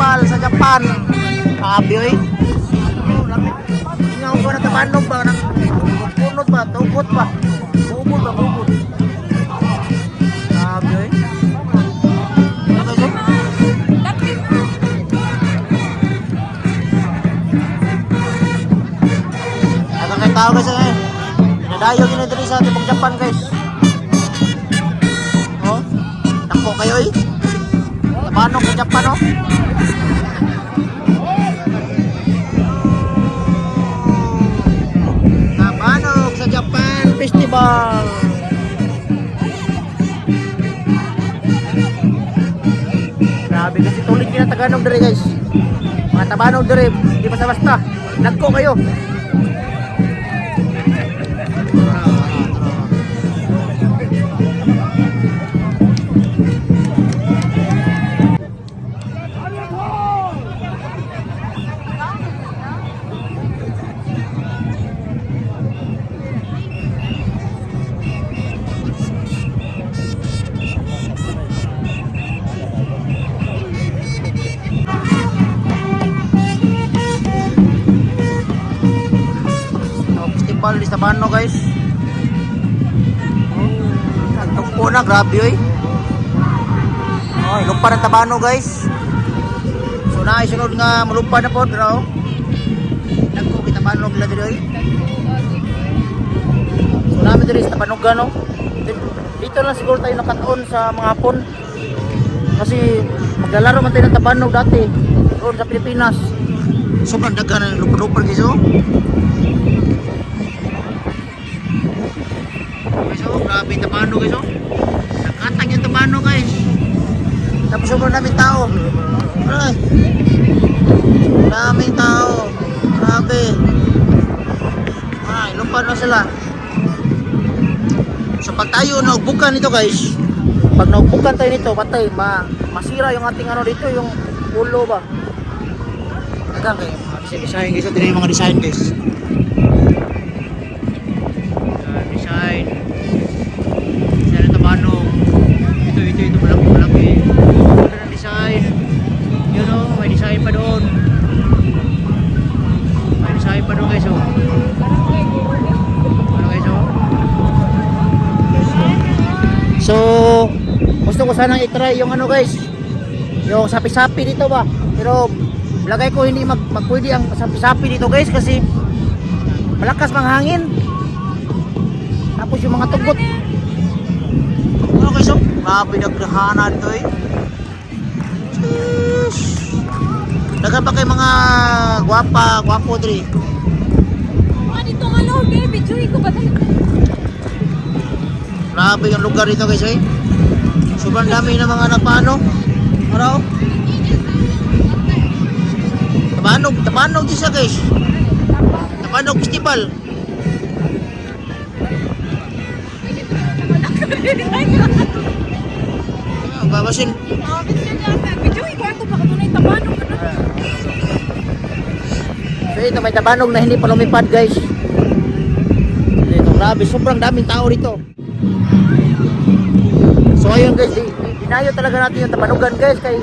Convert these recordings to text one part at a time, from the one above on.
Festival sa Japan. Grabe oy. Ingaw ko na tabanog ba nang punot ba, tungkot ba. Bubod ba, bubod. Grabe oy. Ano kay tao guys eh. Nadayo gina diri sa Japan guys. Oh. Tako kayo eh. Tabanog sa Japan oh. Tabanog sa Japan Festival. Grabe kasi tulig na Tagalog dere guys. Mga Tabanog dere, di basta-basta. Nagko kayo. Di Sabano guys. Ang tugpo na, grabe oy. Oh, ilumpa ng Tabano guys. So na nga mulumpa na po, bro. Nagko kita Tabano gila diri oy. So namin diri sa Tabanog no. Dito lang siguro tayo nakataon sa mga hapon. Kasi maglalaro man tayo ng Tabanog dati. Doon sa Pilipinas. Sobrang daghan ng lupa-lupa guys oh. Guys, oh, grabe yung tabano guys, oh. Nakatag yung tabano guys. Tapos sobrang daming tao. Ay. Daming tao. Grabe. Ay, lupa na sila. So pag tayo naubukan nito guys, pag naubukan tayo nito, patay, ma masira yung ating ano dito, yung ulo ba. Dagang kayo, mga design guys. Ito yung mga design guys. Design. Design Design pa guys o. Ano guys o? So, gusto ko sanang itry yung ano guys. Yung sapi-sapi dito ba. Pero, lagay ko hindi mag, magpwede ang sapi-sapi dito guys kasi malakas mang hangin. Tapos yung mga tugot. Ano guys oh? Grabe nagdahana dito eh. Jeez. Dagan pa kay mga gwapa, gwapo diri. Ano dito nga no, baby? Joy ko ba tayo? Grabe yung lugar dito guys eh. Sobrang dami ng mga nagpaano. Ano? Tabanog, tabanog din siya guys. Tabanog festival. Ah, Babasin. Oh, bitch ka dyan. Baby Joy, kwarto pa ka tunay tabanong ka na. So ito may tabanog na hindi pa lumipad guys. Dito grabe, sobrang daming tao dito. So ayun guys, di, di- dinayo talaga natin yung tabanugan guys kay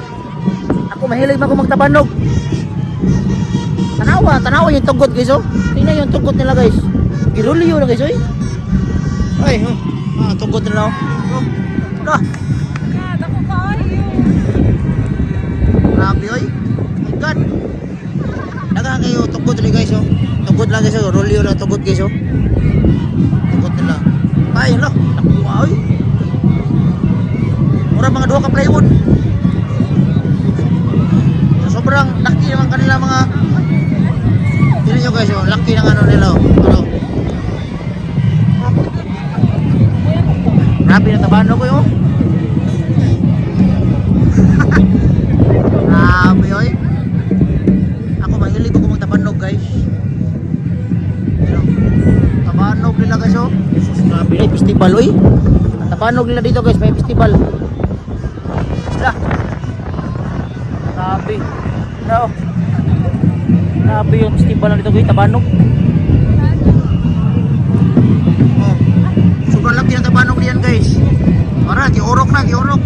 ako mahilig ako magtabanog. Tanawa, tanawa yung tugot guys oh. Tingnan yung tugot nila guys. Girulyo na guys oy. Ay, oh. Ah, tugot nila oh. Oh. Ah, ako kayo. grabe oy. God. Daga kayo tugot rin guys oh. Tugot lang guys oh. Rolyo lang tugot guys oh. Tugot nila. Ay. Nakuha oy. Mura mga duha ka plywood. So, sobrang laki naman kanila mga Tignan nyo guys, oh, laki ng ano nila, oh. Ano? Grabe na tabano ko yun. Grabe magtabanog guys. Pero, tabanog nila guys oh. Grabe festival oy. Tabanog nila dito guys, may festival. Wala. Grabe. Ano? Grabe yung festival na dito guys, tabanog. Oh. Sobrang laki ng tabanog diyan guys. Para, giurok na, giurok.